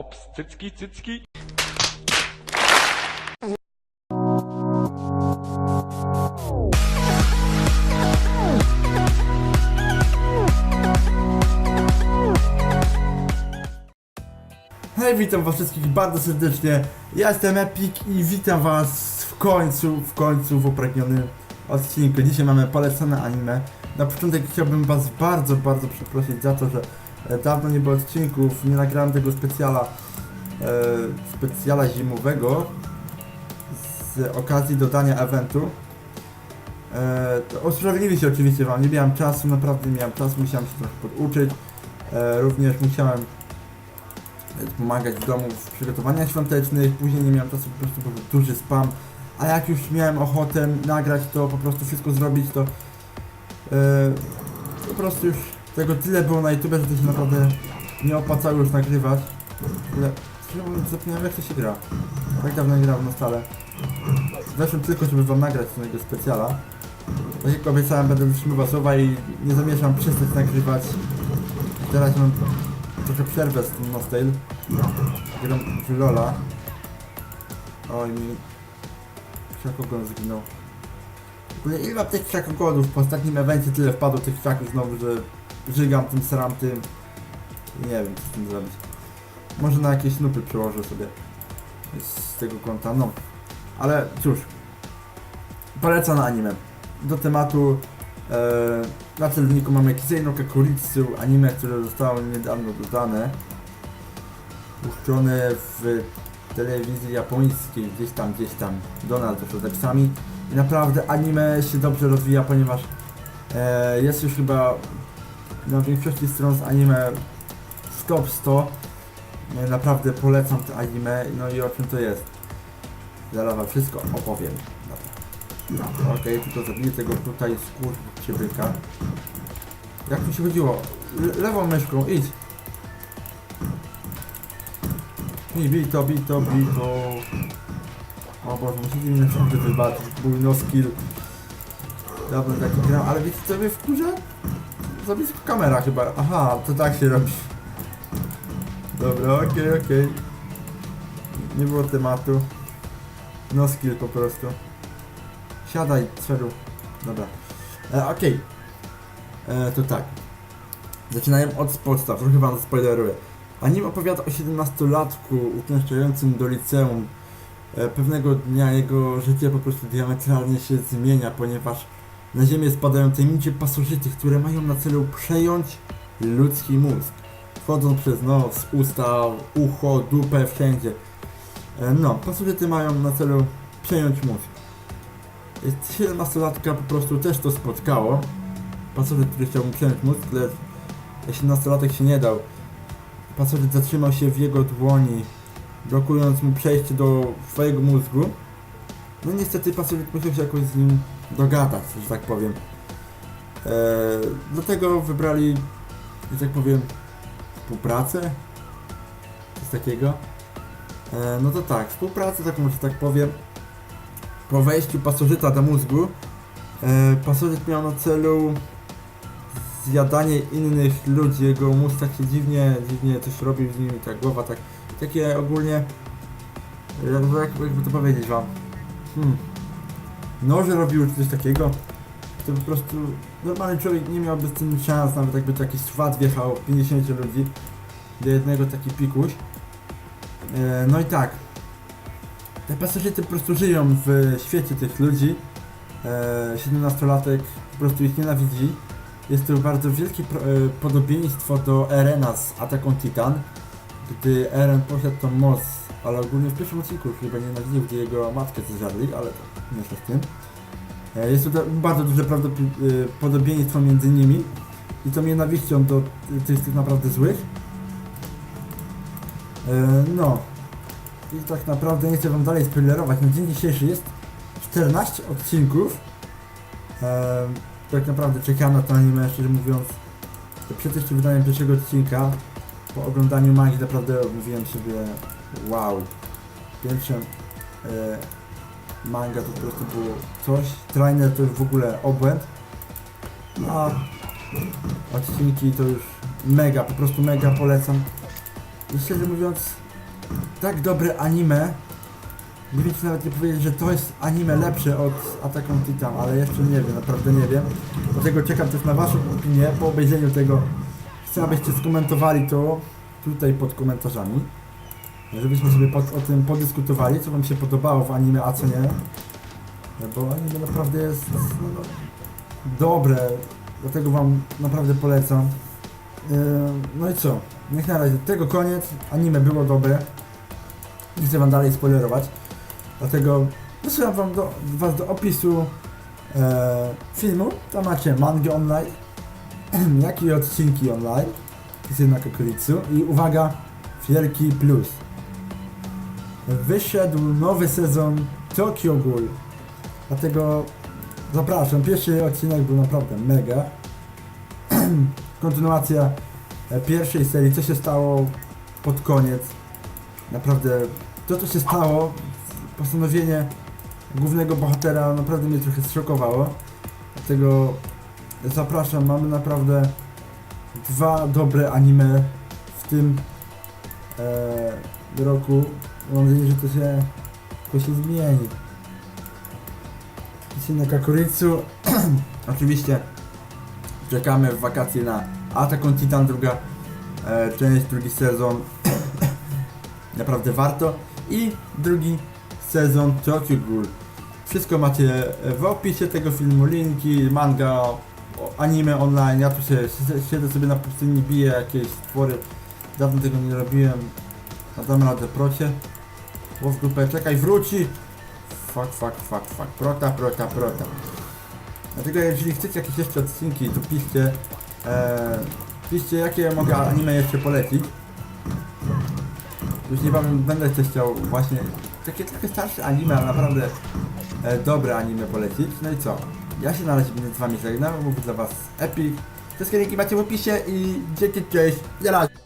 Ops, cycki, cycki. Hej, witam was wszystkich bardzo serdecznie. Ja jestem Epic i witam was w końcu, w końcu w upragnionym odcinku. Dzisiaj mamy polecone anime. Na początek chciałbym was bardzo, bardzo przeprosić za to, że dawno nie było odcinków, nie nagrałem tego specjala, e, specjala zimowego z okazji dodania eventu. E, to usprawiedliwię się oczywiście wam, nie miałem czasu, naprawdę nie miałem czasu, musiałem się trochę poduczyć. E, również musiałem pomagać w domu w przygotowaniach świątecznych, później nie miałem czasu, po prostu był duży spam, a jak już miałem ochotę nagrać to, po prostu wszystko zrobić, to po prostu już tego tyle było na YouTube, że to się naprawdę nie opłacało już nagrywać. Mówiąc, zapomniałem jak to się gra. Tak dawno nie grałem na stale. Weszłem tylko, żeby wam nagrać tego specjala. Tak jak obiecałem, będę wytrzymywał słowa i nie zamierzam przestać nagrywać. Teraz mam trochę przerwę z tym Nostale. Gram w Lola. Oj mi... Krzakogon zginął. Ile mam tych krzakogonów? Po ostatnim evencie tyle wpadło tych krzaków znowu, że żygam tym, sram tym. Nie wiem co z tym zrobić. Może na jakieś nupy przełożę sobie z tego konta, no. Ale cóż. Polecam na anime. Do tematu e, na celowniku mamy Kisei no Kakuritsu, anime, które zostało niedawno dodane. Puszczone w telewizji japońskiej, gdzieś tam, gdzieś tam. Donald to z napisami. I naprawdę anime się dobrze rozwija, ponieważ e, jest już chyba na większości stron z anime w top 100. E, naprawdę polecam te anime, no i o czym to jest. Zaraz wam wszystko opowiem. Dobra. Okej, tylko zabiję tego tutaj skurczybyka. Jak tu się chodziło? Le lewą myszką, idź. Bij, bij to, bij to, bij to. O Boże, musicie mi naprawdę wybaczyć, mój no skill. Dawno taki gram, ale wiecie co mnie wkurza? Blisko kamera chyba. Aha, to tak się robi. Dobra, okej, okej. Nie było tematu. No skill po prostu. Siadaj, celu. Dobra. E, Okej. E, To tak. Zaczynałem od podstaw, trochę wam spoileruję. Anime opowiada o 17-latku uczęszczającym do liceum. E, Pewnego dnia jego życie po prostu diametralnie się zmienia, ponieważ na ziemię spadają tajemnicze pasożyty, które mają na celu przejąć ludzki mózg. Wchodzą przez nos, usta, ucho, dupę, wszędzie. E, No, pasożyty mają na celu przejąć mózg. 17-latka po prostu też to spotkało. Pasożyt, który chciał mu przejąć mózg, lecz 17-latek się nie dał. Pasożyt zatrzymał się w jego dłoni, blokując mu przejście do swojego mózgu. No niestety pasożyt musiał się jakoś z nim dogadać, że tak powiem. Eee, dlatego wybrali, że tak powiem, współpracę. Coś takiego. Eee, no to tak, współpracę taką, że tak powiem. Po wejściu pasożyta do mózgu, e, pasożyt miał na celu zjadanie innych ludzi. Jego mózg tak się dziwnie, dziwnie coś robił z nimi, tak głowa tak, takie ogólnie, jakby to powiedzieć wam, hmm, noże robiły czy coś takiego, to po prostu normalny człowiek nie miałby z tym szans, nawet jakby to jakiś swat wjechał 50 ludzi do jednego taki pikuś. E, no i tak, te pasożyty po prostu żyją w świecie tych ludzi. E, 17-latek po prostu ich nienawidzi. Jest to bardzo wielkie e, podobieństwo do Erena z Attack Titan, gdy Eren poszedł tą moc, ale ogólnie w pierwszym odcinku chyba nienawidził, gdzie jego matkę zeżarli, ale to z tym. E, jest to bardzo duże prawdopod- e, między nimi i tą nienawiścią do tych, tych naprawdę złych. E, no, i tak naprawdę nie chcę wam dalej spoilerować. Na dzień dzisiejszy jest 14 odcinków. Tak naprawdę czekam na to anime, szczerze mówiąc. Przed jeszcze wydaniem pierwszego odcinka, po oglądaniu mangi naprawdę mówiłem sobie wow. Pierwsze e, manga to po prostu było coś. Trainer to już w ogóle obłęd. A odcinki to już mega, po prostu mega polecam. I szczerze mówiąc, tak dobre anime. Nie wiem, czy nawet nie powiedzieć, że to jest anime lepsze od Attack on Titan, ale jeszcze nie wiem, naprawdę nie wiem. Dlatego czekam też na Waszą opinię po obejrzeniu tego. Chcę, abyście skomentowali to tutaj pod komentarzami. Żebyśmy sobie pod, o tym podyskutowali, co Wam się podobało w anime, a co nie. Bo anime naprawdę jest no, no, dobre, dlatego Wam naprawdę polecam. Yy, No i co? Niech na razie tego koniec. Anime było dobre. Nie chcę wam dalej spoilerować. Dlatego wysyłam wam do, was do opisu e, filmu. Tam macie mangę online, jak i odcinki online. Jest na Kokuricu. I uwaga, wielki plus. Wyszedł nowy sezon Tokyo Ghoul. Dlatego zapraszam. Pierwszy odcinek był naprawdę mega. Kontynuacja e, pierwszej serii, co się stało pod koniec. Naprawdę to, co się stało, postanowienie głównego bohatera naprawdę mnie trochę zszokowało. Dlatego zapraszam, mamy naprawdę dwa dobre anime w tym e, roku. Mam nadzieję, że to się, to się zmieni. Dzisiaj na Kakuricu. Oczywiście czekamy w wakacje na Attack on Titan, druga e, część, drugi sezon. Naprawdę warto. I drugi sezon Tokyo Ghoul. Wszystko macie w opisie tego filmu, linki, manga, anime online. Ja tu się siedzę sobie na pustyni, biję jakieś stwory. Dawno tego nie robiłem. A dam radę procie. Łow dupę, czekaj, wróci! Fuck, fuck, fuck, fuck. Prota, prota, prota. Dlatego jeżeli chcecie jakieś jeszcze odcinki, to piszcie. E, piszcie jakie mogę anime jeszcze polecić. Już niebawem będę też chciał właśnie takie trochę starsze anime, ale naprawdę e, dobre anime polecić. No i co? Ja się na razie będę z wami żegnał, mówię dla was Epic. Wszystkie linki macie w opisie i dzięki, cześć, na.